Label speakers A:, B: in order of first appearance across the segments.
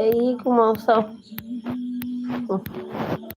A: এই ঘুমাও সব
B: এবং তখন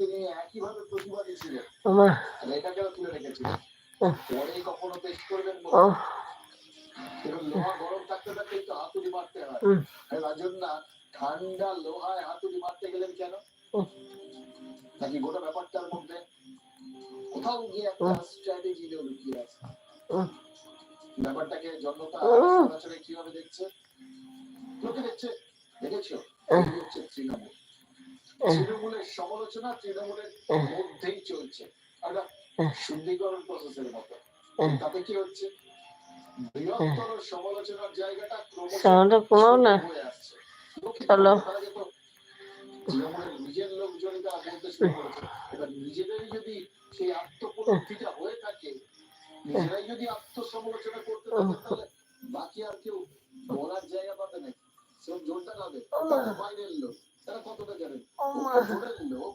B: তিনি একইভাবে প্রতিবাদী ছিলেন এটাকেও তুলে রেখেছিলেন পরে কখনো টেস্ট করবেন
A: ও
B: বলুন। এবং লোহা গরম থাকতে থাকতে একটু হাতুড়ি মারতে হয়। রাজন্যা ঠান্ডা লোহায় হাতুড়ি মারতে গেলেন কেন? নাকি গোটা ব্যাপারটার মধ্যে কোথাও গিয়ে একটা সমালোচনা তৃণমূলের মধ্যেই চলছে। একটা শুদ্ধিকরণ প্রসেসের মতো। তাতে কি হচ্ছে? বৃহত্তর সমালোচনার জায়গাটা ক্রমশ
A: কমাও না। চলো।
B: নিজের লোকজনই তারা বলতে শুরু করেছে। এবার নিজেদেরই যদি সেই আত্মপরিচিটা হয়ে থাকে নিজেরাই যদি আত্মসমালোচনা করতে থাকে তাহলে বাকি আর কেউ বলার জায়গা পাবে না। সব জোরটা পাবে বাইরের লোক। তারা কতটা জানেন লোক।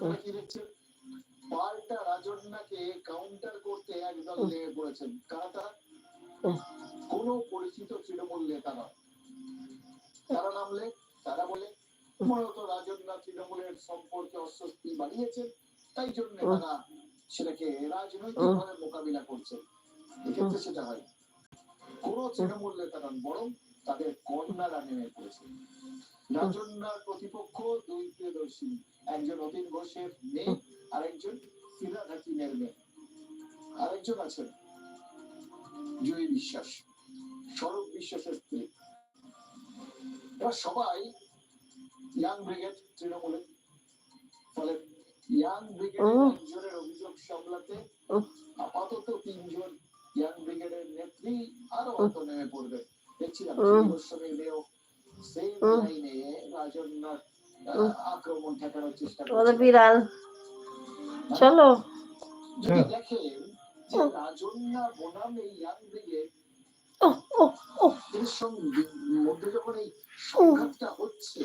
B: তার পাল্টা রাজন্যাকে কাউন্টার করতে একদল লেগে পড়েছেন কারা তারা। কোন পরিচিত তৃণমূল নেতা তারা নামলে তারা বলে মূলত রাজন্যা তৃণমূলের সম্পর্কে অস্বস্তি বাড়িয়েছে তাই জন্য তারা সেটাকে রাজনৈতিক ভাবে মোকাবিলা করছে। এক্ষেত্রে সেটা হয়। কোন তৃণমূল নেতা নন বরং তাদের কন্যারা নেমে পড়েছে। রাজন্যার প্রতিপক্ষ দুই প্রিয়দর্শী। একজন অতীন ঘোষের মেয়ে আরেকজন ফিরাদ হাকিমের মেয়ে আরেকজন আছেন জয়ী বিশ্বাস স্বরূপ বিশ্বাসের স্ত্রী। এরা সবাই ইয়াং ব্রিগেড তৃণমূলে। ফলে ইয়াং ব্রিগেডের অভিযোগ সামলাতে
A: উম।
B: আপাতত তিনজন। ইয়াং ব্রিগেডের নেত্রী আরও হয়তো নেমে পড়বে। দেখছিলাম গোস্বামী সেই। লাইনে রাজন্যার। আক্রমণ ঠেকানোর চেষ্টা
A: ওদের
B: করছে।
A: বিড়াল। চলো।
B: যদি
A: হুম।
B: দেখেন যে। রাজন্যা বনাম এই ইয়াং ব্রিগেড এর সঙ্গে মধ্যে যখন এই সংঘাতটা হচ্ছে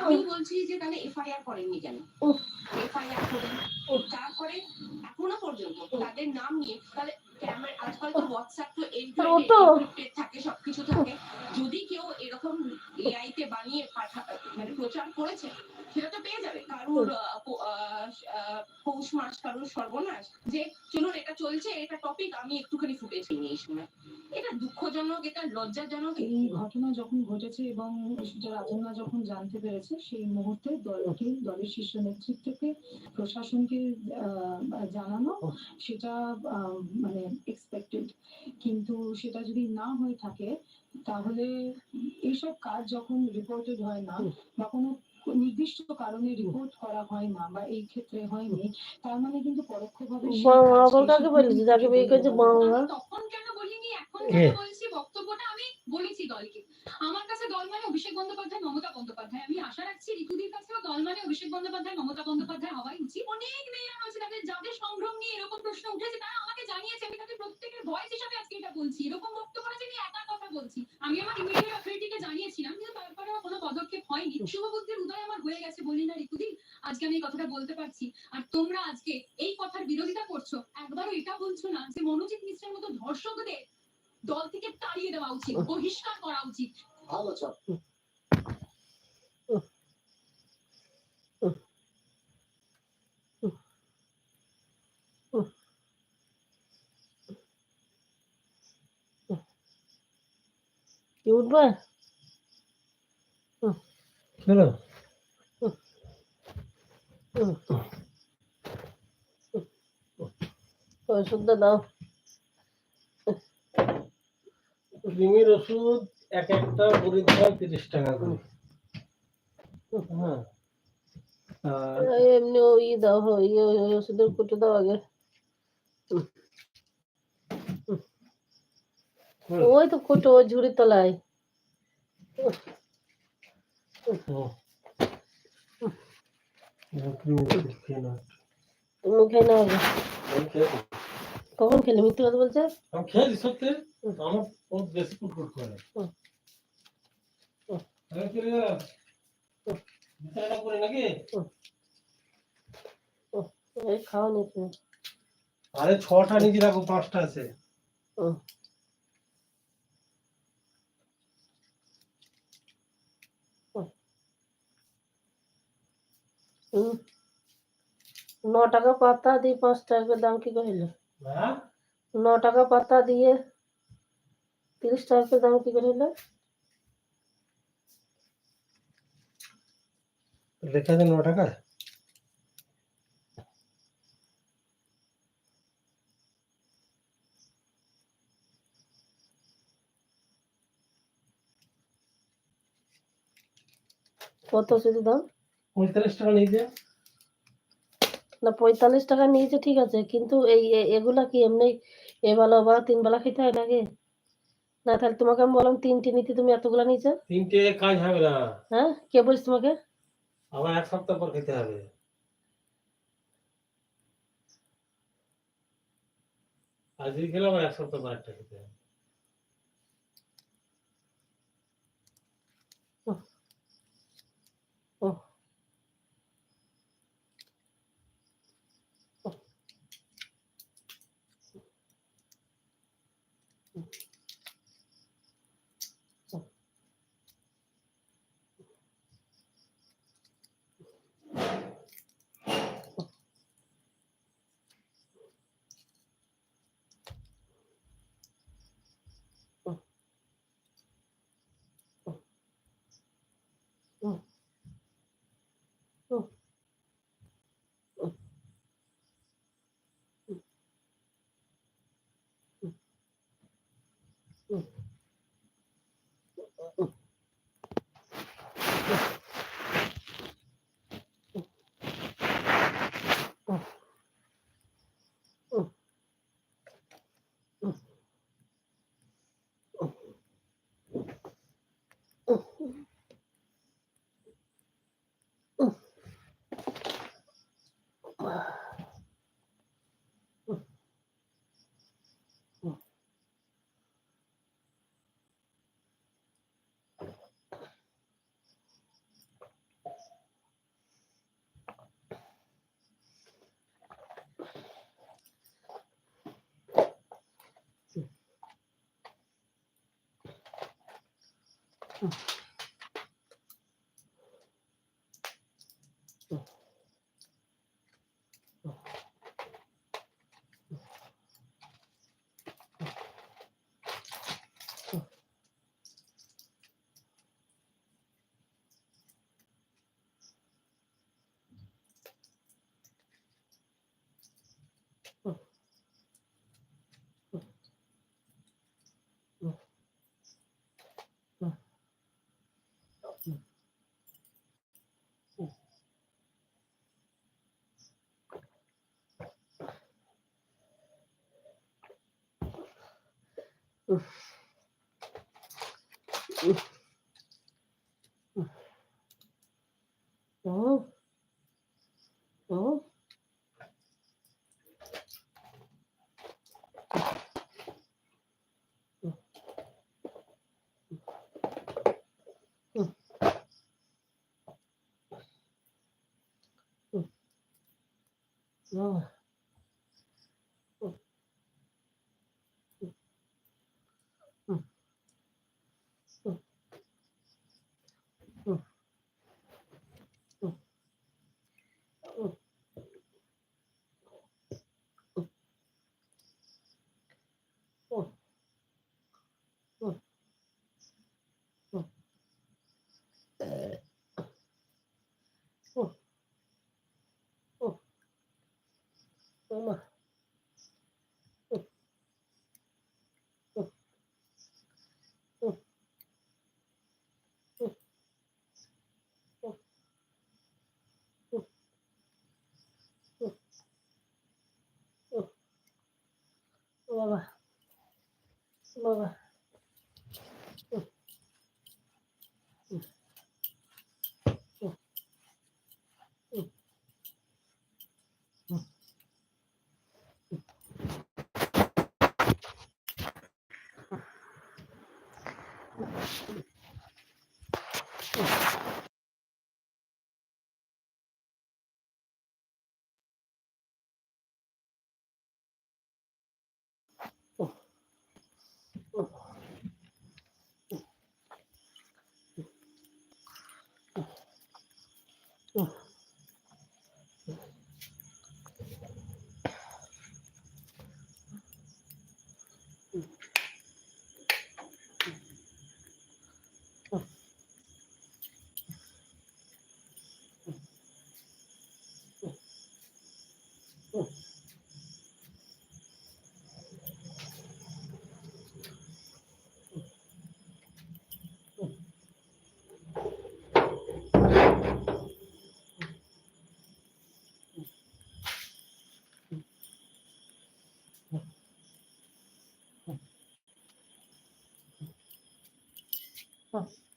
C: আমি বলছি যে তাহলে এফআইআর করেননি কেন? এফআইআর করেন তারপরে এখনও পর্যন্ত তাদের নাম নিয়ে তাহলে ক্যামেরা আজকাল তো হোয়াটসঅ্যাপ তো এনক্রিপ্টেড থাকে সবকিছু থাকে। যদি কেউ এরকম এআই তে বানিয়ে পাঠা মানে প্রচার করেছে পেয়ে যাবে। কারুর পৌষ মাস কারুর সর্বনাশ। যে চলুন এটা চলছে এটা টপিক আমি একটুখানি ফুটেজ নিয়ে এই সময় এটা দুঃখজনক এটা লজ্জাজনক
D: এই ঘটনা যখন ঘটেছে এবং সেটা রাজন্না যখন জানতে পেরেছে সেই মুহূর্তে দলকে দলের শীর্ষ নেতৃত্বকে প্রশাসনকে আহ, জানানো সেটা আহ, মানে এক্সপেক্টেড কিন্তু সেটা যদি না হয়ে থাকে তাহলে এইসব কাজ যখন রিপোর্টেড হয় না বা কোনো নির্দিষ্ট কারণে রিপোর্ট করা হয় না বা এই ক্ষেত্রে হয়নি তার মানে কিন্তু পরোক্ষভাবে
A: কাকে বলেছি? যাকে বিয়ে করেছে বাংলা
C: তখন কেন বলিনি? এখন কেন বলছি? বক্তব্যটা আমি বলেছি দলকে। আমার কাছে দল মানে অভিষেক বন্দ্যোপাধ্যায় মমতা বন্দ্যোপাধ্যায়। আমি আশা রাখছি ঋতুদির কাছেও দল মানে অভিষেক বন্দ্যোপাধ্যায় মমতা বন্দ্যোপাধ্যায় হওয়াই উচিত। অনেক মেয়েরা রয়েছে তাদের যাদের সংগ্রাম নিয়ে এরকম প্রশ্ন উঠেছে তারা আমাকে জানিয়েছে। আমি তাদের প্রত্যেকের ভয়েস হিসাবে আজকে এটা বলছি। এরকম বক্তব্য না যে আমি একা কথা বলছি। আমি আমার ইমিডিয়েট হয়নি শুভবুদ্ধির উদয় আমার হয়ে গেছে বলি না ঋতুদি। আজকে আমি এই কথাটা বলতে পারছি। আর তোমরা আজকে এই কথার বিরোধিতা করছ একবারও এটা বলছো না যে মনোজিৎ মিশ্রের মতো ধর্ষকদের দল থেকে তাড়িয়ে দেওয়া উচিত বহিষ্কার করা উচিত।
B: ভালো চাপ
A: কি উঠবে?
E: চলো
A: ওষুধটা দাও।
E: কৃমির ওষুধ এক একটা বড়ি হয় তিরিশ টাকা করে। হ্যাঁ।
A: এমনি ওই দাও ওই ওষুধের কুটে দাও আগে।
E: হুম।
A: ওই তো কুটো ওই ঝুড়ির তলায়।
E: খেয়ে।
A: তুমি খাই না
E: খেয়েছি।
A: কখন খেলে? মিথ্যে কথা বলছে?
E: আমি খেয়েছি সত্যি? আমার বহুত বেশি কুটকুট করে নাকি?
A: খাওয়া নি তুমি।
E: আরে ছটা নিজে রাখো পাঁচটা আছে।
A: ন টাকা পাতা দিয়ে পাঁচ টাকা করে দাম কি কহিল?
E: হ্যাঁ
A: ন টাকা পাতা দিয়ে তিরিশ টাকা করে দাম কি করিল
E: লেখা আছে ন টাকা
A: কত শুধু দাম?
E: পঁয়তাল্লিশ টাকা নিয়েছে
A: না পঁয়তাল্লিশ টাকা নিয়েছে ঠিক আছে। কিন্তু এই এগুলা কি এমনি এ বেলা বা তিন বেলা খেতে হয় নাকি? না তাহলে তোমাকে আমি বললাম তিনটে নিতে তুমি এতগুলা নিয়েছো
E: তিনটে কাজ হবে না।
A: হ্যাঁ? কে বলছে তোমাকে?
E: আবার এক সপ্তাহ পর খেতে হবে। আজকে খেলে আবার এক সপ্তাহ পর একটা খেতে হবে।
A: Mm. ம் Oh. Oh. Oh. போவேன் Nossa.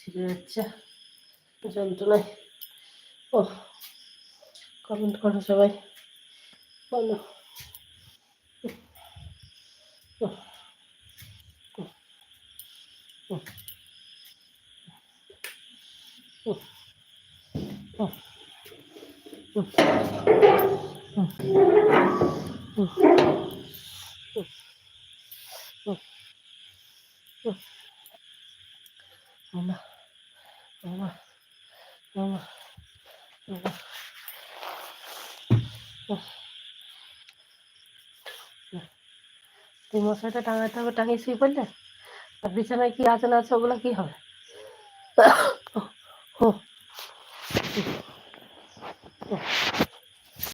A: ছিঁড়ে যাচ্ছে যন্ত্রণায় ও কমেন্ট করো সবাই বলো মামা মামা মামা মামা তুই মশাইটা টাঙাতে হবে, টাঙিয়ে শুয়ে পড়লে? আর বিছানায় কি আছে না আছে, ওগুলো কি হবে? ও